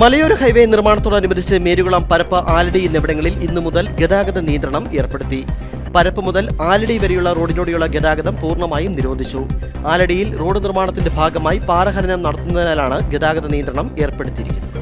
മലയോര ഹൈവേ നിർമ്മാണത്തോടനുബന്ധിച്ച് മേരുകുളം പരപ്പ ആലടി എന്നിവിടങ്ങളിൽ ഇന്നു മുതൽ ഗതാഗത നിയന്ത്രണം ഏർപ്പെടുത്തി. പരപ്പ് മുതൽ ആലടി വരെയുള്ള റോഡിലൂടെയുള്ള ഗതാഗതം പൂർണമായും നിരോധിച്ചു. ആലടിയിൽ റോഡ് നിർമ്മാണത്തിന്റെ ഭാഗമായി പാറഖനനം നടത്തുന്നതിനാലാണ് ഗതാഗത നിയന്ത്രണം ഏർപ്പെടുത്തിയിരിക്കുന്നത്.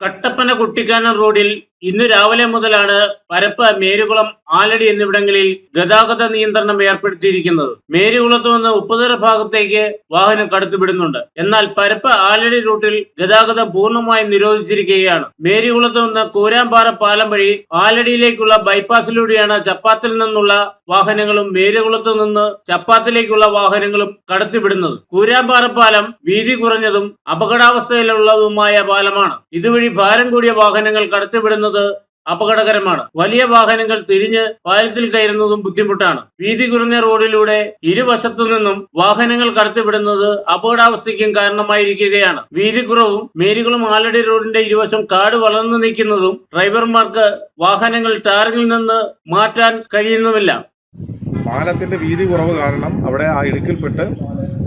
കട്ടപ്പന കുട്ടിക്കാനം റോഡിൽ ഇന്ന് രാവിലെ മുതലാണ് പരപ്പ് മേരുകുളം ആലടി എന്നിവിടങ്ങളിൽ ഗതാഗത നിയന്ത്രണം ഏർപ്പെടുത്തിയിരിക്കുന്നത്. മേരുകുളത്ത് നിന്ന് ഉപ്പുതറ ഭാഗത്തേക്ക് വാഹനം കടത്തിവിടുന്നുണ്ട്. എന്നാൽ പരപ്പ് ആലടി റൂട്ടിൽ ഗതാഗതം പൂർണമായും നിരോധിച്ചിരിക്കുകയാണ്. മേരുകുളത്ത് നിന്ന് കൂരാമ്പാറ പാലം വഴി ആലടിയിലേക്കുള്ള ബൈപ്പാസിലൂടെയാണ് ചപ്പാത്തിൽ നിന്നുള്ള വാഹനങ്ങളും മേരുകുളത്ത് നിന്ന് ചപ്പാത്തിലേക്കുള്ള വാഹനങ്ങളും കടത്തിവിടുന്നത്. കൂരാമ്പാറ പാലം വീതി കുറഞ്ഞതും അപകടാവസ്ഥയിലുള്ളതുമായ പാലമാണ്. ഇതുവഴി ഭാരം കൂടിയ വാഹനങ്ങൾ കടത്തിവിടുന്നത് അപകടകരമാണ്. വലിയ വാഹനങ്ങൾ തിരിഞ്ഞ് പാലത്തിൽ കയറുന്നതും ബുദ്ധിമുട്ടാണ്. വീതി കുറഞ്ഞ റോഡിലൂടെ ഇരുവശത്തു നിന്നും വാഹനങ്ങൾ കടത്തിവിടുന്നത് അപകടാവസ്ഥയ്ക്കും കാരണമായിരിക്കുകയാണ്. വീതി കുറവും മേരികളും ആലടി റോഡിന്റെ ഇരുവശം കാട് വളർന്നു നിൽക്കുന്നതും ഡ്രൈവർമാർക്ക് വാഹനങ്ങൾ ടാറിൽ നിന്ന് മാറ്റാൻ കഴിയുന്നുമില്ല. പാലത്തിന്റെ വീതി കുറവ് കാരണം അവിടെ ആ ഇടുക്കിൽപ്പെട്ട്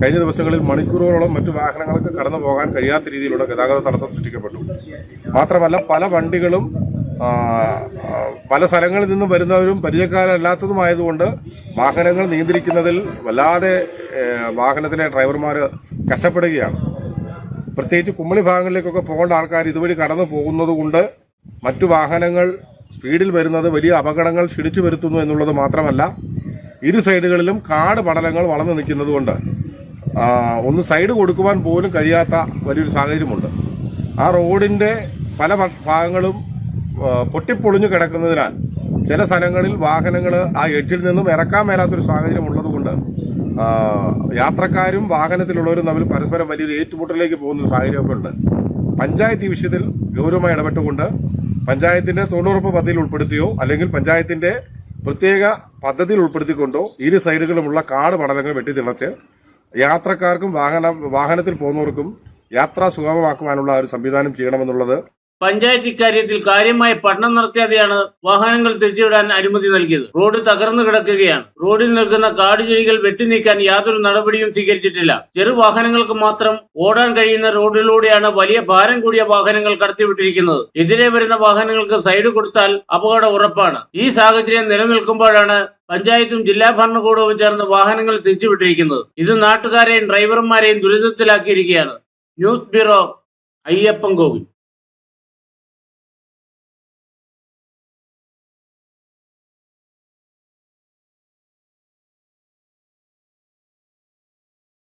കഴിഞ്ഞ ദിവസങ്ങളിൽ മണിക്കൂറുകളോളം മറ്റു വാഹനങ്ങൾക്ക് കടന്നു പോകാൻ കഴിയാത്ത രീതിയിലുള്ള ഗതാഗത തടസ്സം സൃഷ്ടിക്കപ്പെട്ടു. മാത്രമല്ല പല വണ്ടികളും പല സ്ഥലങ്ങളിൽ നിന്നും വരുന്നവരും പരിചയക്കാരല്ലാത്തതുമായതുകൊണ്ട് വാഹനങ്ങൾ നിയന്ത്രിക്കുന്നതിൽ വല്ലാതെ വാഹനത്തിലെ ഡ്രൈവർമാർ കഷ്ടപ്പെടുകയാണ്. പ്രത്യേകിച്ച് കുമ്മളി ഭാഗങ്ങളിലേക്കൊക്കെ പോകേണ്ട ആൾക്കാർ ഇതുവഴി കടന്നു പോകുന്നതുകൊണ്ട് മറ്റു വാഹനങ്ങൾ സ്പീഡിൽ വരുന്നത് വലിയ അപകടങ്ങൾ ക്ഷണിച്ചു വരുത്തുന്നു എന്നുള്ളത് മാത്രമല്ല ഇരു സൈഡുകളിലും കാട് പടലങ്ങൾ വളർന്നു നിൽക്കുന്നതുകൊണ്ട് ഒന്ന് സൈഡ് കൊടുക്കുവാൻ പോലും കഴിയാത്ത വലിയൊരു സാഹചര്യമുണ്ട്. ആ റോഡിന്റെ പല ഭാഗങ്ങളും പൊട്ടിപ്പൊളിഞ്ഞു കിടക്കുന്നതിനാൽ ചില സ്ഥലങ്ങളിൽ വാഹനങ്ങൾ ആ എഡ്ജിൽ നിന്നും ഇറക്കാൻ മേലാത്തൊരു സാഹചര്യം ഉള്ളതുകൊണ്ട് യാത്രക്കാരും വാഹനത്തിലുള്ളവരും തമ്മിൽ പരസ്പരം വലിയൊരു ഏറ്റുമുട്ടലിലേക്ക് പോകുന്ന സാഹചര്യമൊക്കെ ഉണ്ട്. പഞ്ചായത്ത് ഈ വിഷയത്തിൽ ഗൗരവമായി ഇടപെട്ടുകൊണ്ട് പഞ്ചായത്തിന്റെ തൊഴിലുറപ്പ് പദ്ധതിയിൽ ഉൾപ്പെടുത്തിയോ അല്ലെങ്കിൽ പഞ്ചായത്തിന്റെ പ്രത്യേക പദ്ധതിയിൽ ഉൾപ്പെടുത്തിക്കൊണ്ടോ ഇരു സൈഡുകളുമുള്ള കാട് പടലങ്ങൾ വെട്ടിത്തിളച്ച് യാത്രക്കാർക്കും വാഹന വാഹനത്തിൽ പോകുന്നവർക്കും യാത്ര സുഗമമാക്കുവാനുള്ള ഒരു സംവിധാനം ചെയ്യണമെന്നുള്ളത് പഞ്ചായത്ത് ഇക്കാര്യത്തിൽ കാര്യമായ പഠനം നടത്താതെയാണ് വാഹനങ്ങൾ തിരിച്ചുവിടാൻ അനുമതി നൽകിയത്. റോഡ് തകർന്നു കിടക്കുകയാണ്. റോഡിൽ നിൽക്കുന്ന കാടുചെടികൾ വെട്ടിനീക്കാൻ യാതൊരു നടപടിയും സ്വീകരിച്ചിട്ടില്ല. ചെറു വാഹനങ്ങൾക്ക് മാത്രം ഓടാൻ കഴിയുന്ന റോഡിലൂടെയാണ് വലിയ ഭാരം കൂടിയ വാഹനങ്ങൾ കടത്തിവിട്ടിരിക്കുന്നത്. എതിരെ വരുന്ന വാഹനങ്ങൾക്ക് സൈഡ് കൊടുത്താൽ അപകടം ഉറപ്പാണ്. ഈ സാഹചര്യം നിലനിൽക്കുമ്പോഴാണ് പഞ്ചായത്തും ജില്ലാ ഭരണകൂടവും ചേർന്ന് വാഹനങ്ങൾ തിരിച്ചുവിട്ടിരിക്കുന്നത് ഇത് നാട്ടുകാരെയും ഡ്രൈവർമാരെയും ദുരിതത്തിലാക്കിയിരിക്കുകയാണ്. News bureau Ayyappan Kovil.